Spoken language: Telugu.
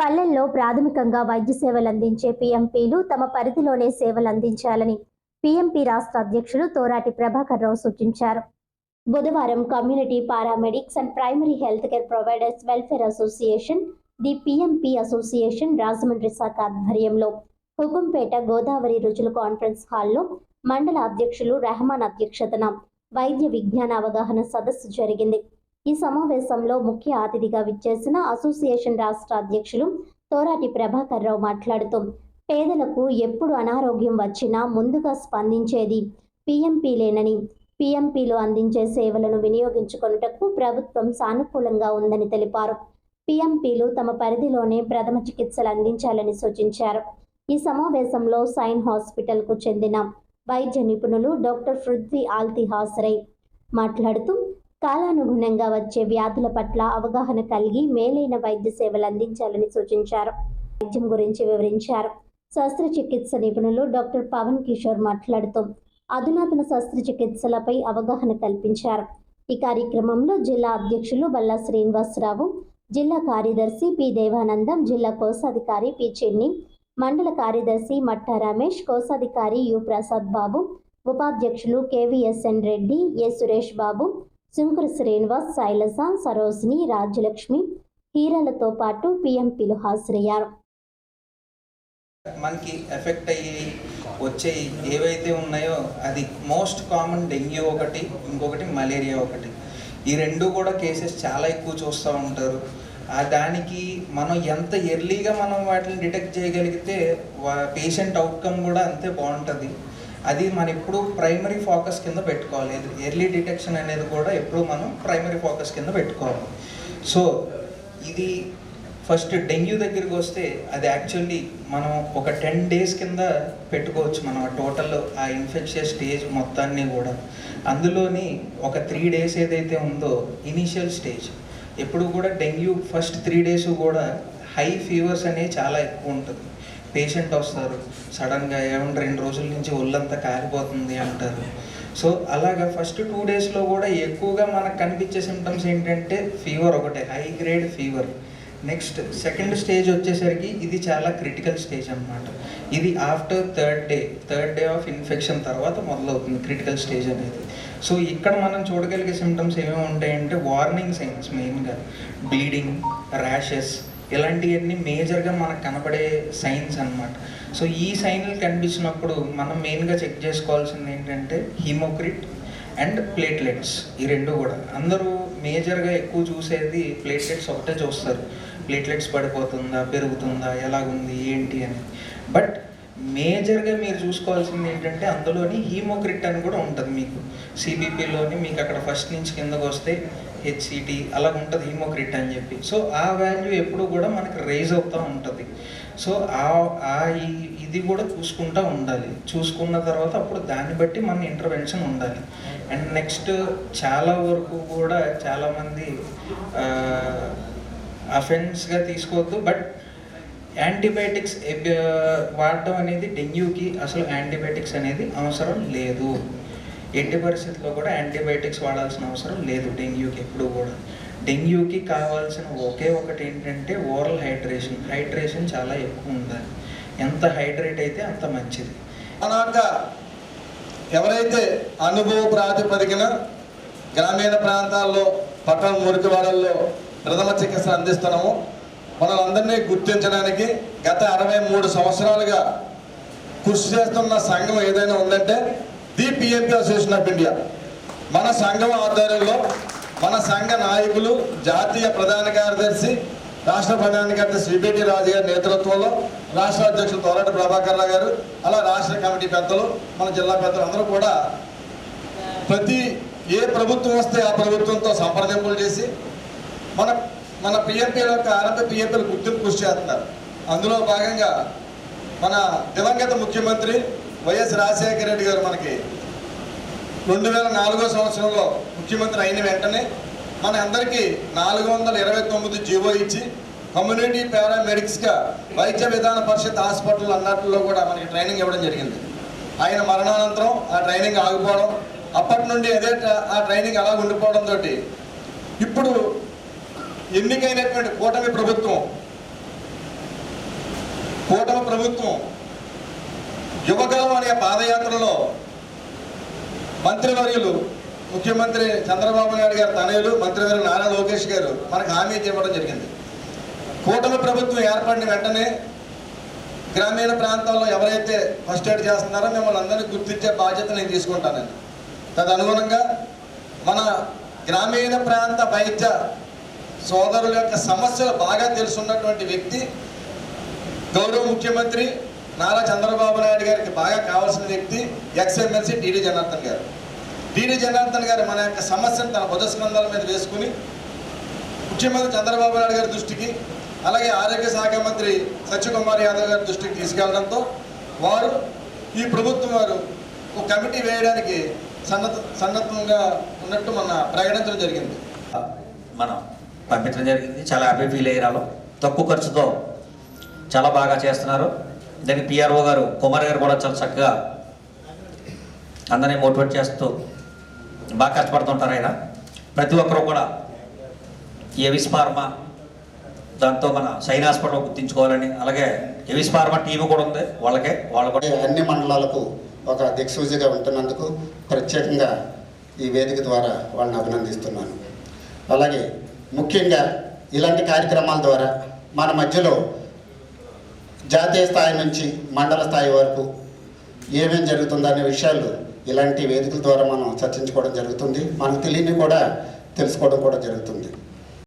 పల్లెల్లో ప్రాథమికంగా వైద్య సేవలు అందించే పీఎంపీలు తమ పరిధిలోనే సేవలు అందించాలని పీఎంపీ రాష్ట్ర అధ్యక్షులు తోరాటి ప్రభాకర్ రావు సూచించారు. బుధవారం community paramedics and primary health care providers welfare association the PMP association Rajahmundry శాఖ ఆధ్వర్యంలో హుకుంపేట గోదావరి రుజుల కాన్ఫరెన్స్ హాల్లో మండల అధ్యక్షులు రెహమాన్ అధ్యక్షతన వైద్య విజ్ఞాన అవగాహన సదస్సు జరిగింది. ఈ సమావేశంలో ముఖ్య అతిథిగా విచ్చేసిన అసోసియేషన్ రాష్ట్ర అధ్యక్షులు తోరాటి ప్రభాకర్ రావు మాట్లాడుతూ పేదలకు ఎప్పుడు అనారోగ్యం వచ్చినా ముందుగా స్పందించేది పిఎంపీలేనని పిఎంపీలు అందించే సేవలను వినియోగించుకొనుటకు ప్రభుత్వం సానుకూలంగా ఉందని తెలిపారు. పిఎంపీలు తమ పరిధిలోనే ప్రథమ చికిత్సలు అందించాలని సూచించారు. ఈ సమావేశంలో సైన్ హాస్పిటల్కు చెందిన వైద్య నిపుణులు డాక్టర్ పృథ్వీ ఆల్తి హాసరై మాట్లాడుతూ కాలానుగుణంగా వచ్చే వ్యాధుల పట్ల అవగాహన కలిగి మేలైన వైద్య సేవలు అందించాలని సూచించారు. వైద్యం గురించి వివరించారు. శస్త్రచికిత్స నిపుణులు డాక్టర్ పవన్ కిషోర్ మాట్లాడుతూ అధునాతన శస్త్రచికిత్సలపై అవగాహన కల్పించారు. ఈ కార్యక్రమంలో జిల్లా అధ్యక్షులు బల్లా శ్రీనివాసరావు జిల్లా కార్యదర్శి పి దేవానందం జిల్లా కోశాధికారి పి చెన్ని మండల కార్యదర్శి మట్టా రమేష్ కోశాధికారి యు ప్రసాద్ బాబు ఉపాధ్యక్షులు కెవిఎస్ఎన్ రెడ్డి ఏ సురేష్ బాబు శంకర శ్రీనివాస్ శైలజ సరోజిని రాజ్యలక్ష్మి హీరలతో పాటు పిఎంపీలు హాజరయ్యారు. మనకి ఎఫెక్ట్ అయ్యి వచ్చే ఏవైతే ఉన్నాయో అది మోస్ట్ కామన్ డెంగ్యూ ఒకటి ఇంకొకటి మలేరియా ఒకటి. ఈ రెండు కూడా కేసెస్ చాలా ఎక్కువ చూస్తూ ఉంటారు. ఆ దానికి మనం ఎంత ఎర్లీగా మనం వాటిని డిటెక్ట్ చేయగలిగితే పేషెంట్ అవుట్కమ్ కూడా అంతే బాగుంటుంది. అది మనం ఎప్పుడు ప్రైమరీ ఫోకస్ కింద పెట్టుకోవాలి. ఎర్లీ డిటెక్షన్ అనేది కూడా ఎప్పుడు మనం ప్రైమరీ ఫోకస్ కింద పెట్టుకోవాలి సో ఇది ఫస్ట్ డెంగ్యూ దగ్గరికి వస్తే అది యాక్చువల్లీ మనం ఒక టెన్ డేస్ కింద పెట్టుకోవచ్చు మనం టోటల్ ఆ ఇన్ఫెక్షియస్ స్టేజ్ మొత్తాన్ని కూడా. అందులోని ఒక త్రీ డేస్ ఏదైతే ఉందో ఇనీషియల్ స్టేజ్. ఎప్పుడు కూడా డెంగ్యూ ఫస్ట్ త్రీ డేస్ కూడా హై ఫీవర్స్ అనేవి చాలా ఎక్కువ ఉంటుంది. పేషెంట్ వస్తారు. సడన్గా ఏమన్నా రెండు రోజుల నుంచి ఒళ్ళంతా కాలిపోతుంది అంటారు. సో అలాగా ఫస్ట్ టూ డేస్లో కూడా ఎక్కువగా మనకు కనిపించే సిమ్టమ్స్ ఏంటంటే ఫీవర్ ఒకటే high grade fever next second stage వచ్చేసరికి ఇది చాలా క్రిటికల్ స్టేజ్ అనమాట ఇది after third day third day of infection తర్వాత మొదలవుతుంది క్రిటికల్ స్టేజ్ అనేది. సో ఇక్కడ మనం చూడగలిగే సిమ్టమ్స్ ఏమేమి ఉంటాయంటే వార్నింగ్ సైన్స్ మెయిన్గా బ్లీడింగ్ ర్యాషెస్ ఇలాంటివన్నీ మేజర్గా మనకు కనపడే సైన్స్ అన్నమాట. సో ఈ సైన్లు కనిపించినప్పుడు మనం మెయిన్గా చెక్ చేసుకోవాల్సింది ఏంటంటే హిమోక్రిట్ అండ్ ప్లేట్లెట్స్ ఈ రెండు కూడా. అందరూ మేజర్గా ఎక్కువ చూసేది ప్లేట్లెట్స్ ఒకటే చూస్తారు. ప్లేట్లెట్స్ పడిపోతుందా పెరుగుతుందా ఎలాగుంది ఏంటి అని. బట్ మేజర్గా మీరు చూసుకోవాల్సింది ఏంటంటే అందులోని హీమోక్రిట్ అని కూడా ఉంటుంది మీకు. సిబిపిలోని మీకు అక్కడ ఫస్ట్ నుంచి కిందకు వస్తే హెచ్సిటి అలా ఉంటుంది హీమోక్రిట్ అని చెప్పి. సో ఆ వాల్యూ ఎప్పుడు కూడా మనకి రైజ్ అవుతూ ఉంటుంది. సో ఆ ఆ ఈ- ఇది కూడా చూసుకుంటూ ఉండాలి. చూసుకున్న తర్వాత అప్పుడు దాన్ని బట్టి మన ఇంటర్వెన్షన్ ఉండాలి. అండ్ నెక్స్ట్ చాలా వరకు కూడా చాలామంది అఫెన్స్గా తీసుకోవద్దు. బట్ యాంటీబయాటిక్స్ వాడటం అనేది డెంగ్యూకి అసలు యాంటీబయాటిక్స్ అనేది అవసరం లేదు. ఎట్టి పరిస్థితుల్లో కూడా యాంటీబయాటిక్స్ వాడాల్సిన అవసరం లేదు డెంగ్యూకి ఎప్పుడు కూడా. డెంగ్యూకి కావాల్సిన ఒకే ఒకటి ఏంటంటే ఓరల్ హైడ్రేషన్. హైడ్రేషన్ చాలా ఎక్కువ ఉండాలి. ఎంత హైడ్రేట్ అయితే అంత మంచిది. అలాగా ఎవరైతే అనుభవ ప్రాతిపదికన గ్రామీణ ప్రాంతాల్లో పట్టణ మురికివాడల్లో ప్రథమ చికిత్స అందిస్తున్నామో మనలందరినీ గుర్తించడానికి గత అరవై మూడు సంవత్సరాలుగా కృషి చేస్తున్న సంఘం ఏదైనా ఉందంటే the PMP association of India? మన సంఘం ఆధ్వర్యంలో మన సంఘ నాయకులు జాతీయ ప్రధాన కార్యదర్శి రాష్ట్ర ప్రధాన కార్యదర్శి శ్రీబేటి రాజు గారి నేతృత్వంలో రాష్ట్ర అధ్యక్షులు తోరటి ప్రభాకర్ రావు గారు అలా రాష్ట్ర కమిటీ పెద్దలు మన జిల్లా పెద్దలు అందరూ కూడా ప్రతి ఏ ప్రభుత్వం వస్తే ఆ ప్రభుత్వంతో సంప్రదింపులు చేసి మన మన పిఎంపీ యొక్క ఆరంభ పిఎంపీలు గుర్తింపు కృషి చేస్తున్నారు. అందులో భాగంగా మన దివంగత ముఖ్యమంత్రి వైఎస్ రాజశేఖర రెడ్డి గారు మనకి రెండు వేల నాలుగో సంవత్సరంలో ముఖ్యమంత్రి అయిన వెంటనే మన అందరికీ నాలుగు వందల ఇరవై తొమ్మిది జీవో ఇచ్చి కమ్యూనిటీ పారామెడిక్స్గా వైద్య విధాన పరిషత్ హాస్పిటల్ అన్నట్లో కూడా మనకి ట్రైనింగ్ ఇవ్వడం జరిగింది. ఆయన మరణానంతరం ఆ ట్రైనింగ్ ఆగిపోవడం అప్పటి నుండి అదే ఆ ట్రైనింగ్ అలా ఉండిపోవడంతో ఇప్పుడు ఎన్నికైనటువంటి కూటమి ప్రభుత్వం కూటమి ప్రభుత్వం యువగలం అనే పాదయాత్రలో మంత్రివర్యులు ముఖ్యమంత్రి చంద్రబాబు నాయుడు గారు తనయులు మంత్రివర్యులు నారా లోకేష్ గారు మనకు హామీ ఇవ్వడం జరిగింది. కూటమి ప్రభుత్వం ఏర్పడిన వెంటనే గ్రామీణ ప్రాంతాల్లో ఎవరైతే ఫస్ట్ ఎయిడ్ చేస్తున్నారో మిమ్మల్ని అందరినీ గుర్తించే బాధ్యత నేను తీసుకుంటానండి. తదనుగుణంగా మన గ్రామీణ ప్రాంత వైద్య సోదరుల యొక్క సమస్యలు బాగా తెలుసున్నటువంటి వ్యక్తి గౌరవ ముఖ్యమంత్రి నారా చంద్రబాబు నాయుడు గారికి బాగా కావాల్సిన వ్యక్తి ఎక్స్ఎమ్మెల్సీ టీడీ జనార్దన్ గారు. టీడీ జనార్దన్ గారు మన యొక్క సమస్యను తన భుజస్కంధాల మీద వేసుకుని ముఖ్యమంత్రి చంద్రబాబు నాయుడు గారి దృష్టికి అలాగే ఆరోగ్య శాఖ మంత్రి సత్యకుమార్ యాదవ్ గారి దృష్టికి తీసుకెళ్ళడంతో వారు ఈ ప్రభుత్వం వారు ఒక కమిటీ వేయడానికి సన్నద్ధ సన్నద్ధంగా ఉన్నట్టు మన ప్రకటించడం జరిగింది. మనం పంపించడం జరిగింది. చాలా హ్యాపీ ఫీల్ అయ్యారు తక్కువ ఖర్చుతో చాలా బాగా చేస్తున్నారు. దానికి పిఆర్ఓ గారు కుమార్ గారు కూడా చాలా చక్కగా అందరినీ మోటివేట్ చేస్తూ బాగా కష్టపడుతుంటారు ఆయన. ప్రతి ఒక్కరు కూడా ఎవిస్ ఫార్మా దాంతో మన సైన్ హాస్పిటల్ గుర్తించుకోవాలని అలాగే ఎవిస్ ఫార్మా టీవీ కూడా ఉంది వాళ్ళకే వాళ్ళు కూడా. అన్ని మండలాలకు ఒక దిక్సూచిగా ఉంటున్నందుకు ప్రత్యేకంగా ఈ వేదిక ద్వారా వాళ్ళని అభినందిస్తున్నాను. అలాగే ముఖ్యంగా ఇలాంటి కార్యక్రమాల ద్వారా మన మధ్యలో జాతీయ స్థాయి నుంచి మండల స్థాయి వరకు ఏమేం జరుగుతుందనే విషయాలు ఇలాంటి వేదికల ద్వారా మనం చర్చించుకోవడం జరుగుతుంది. మనకు తెలియని కూడా తెలుసుకోవడం కూడా జరుగుతుంది.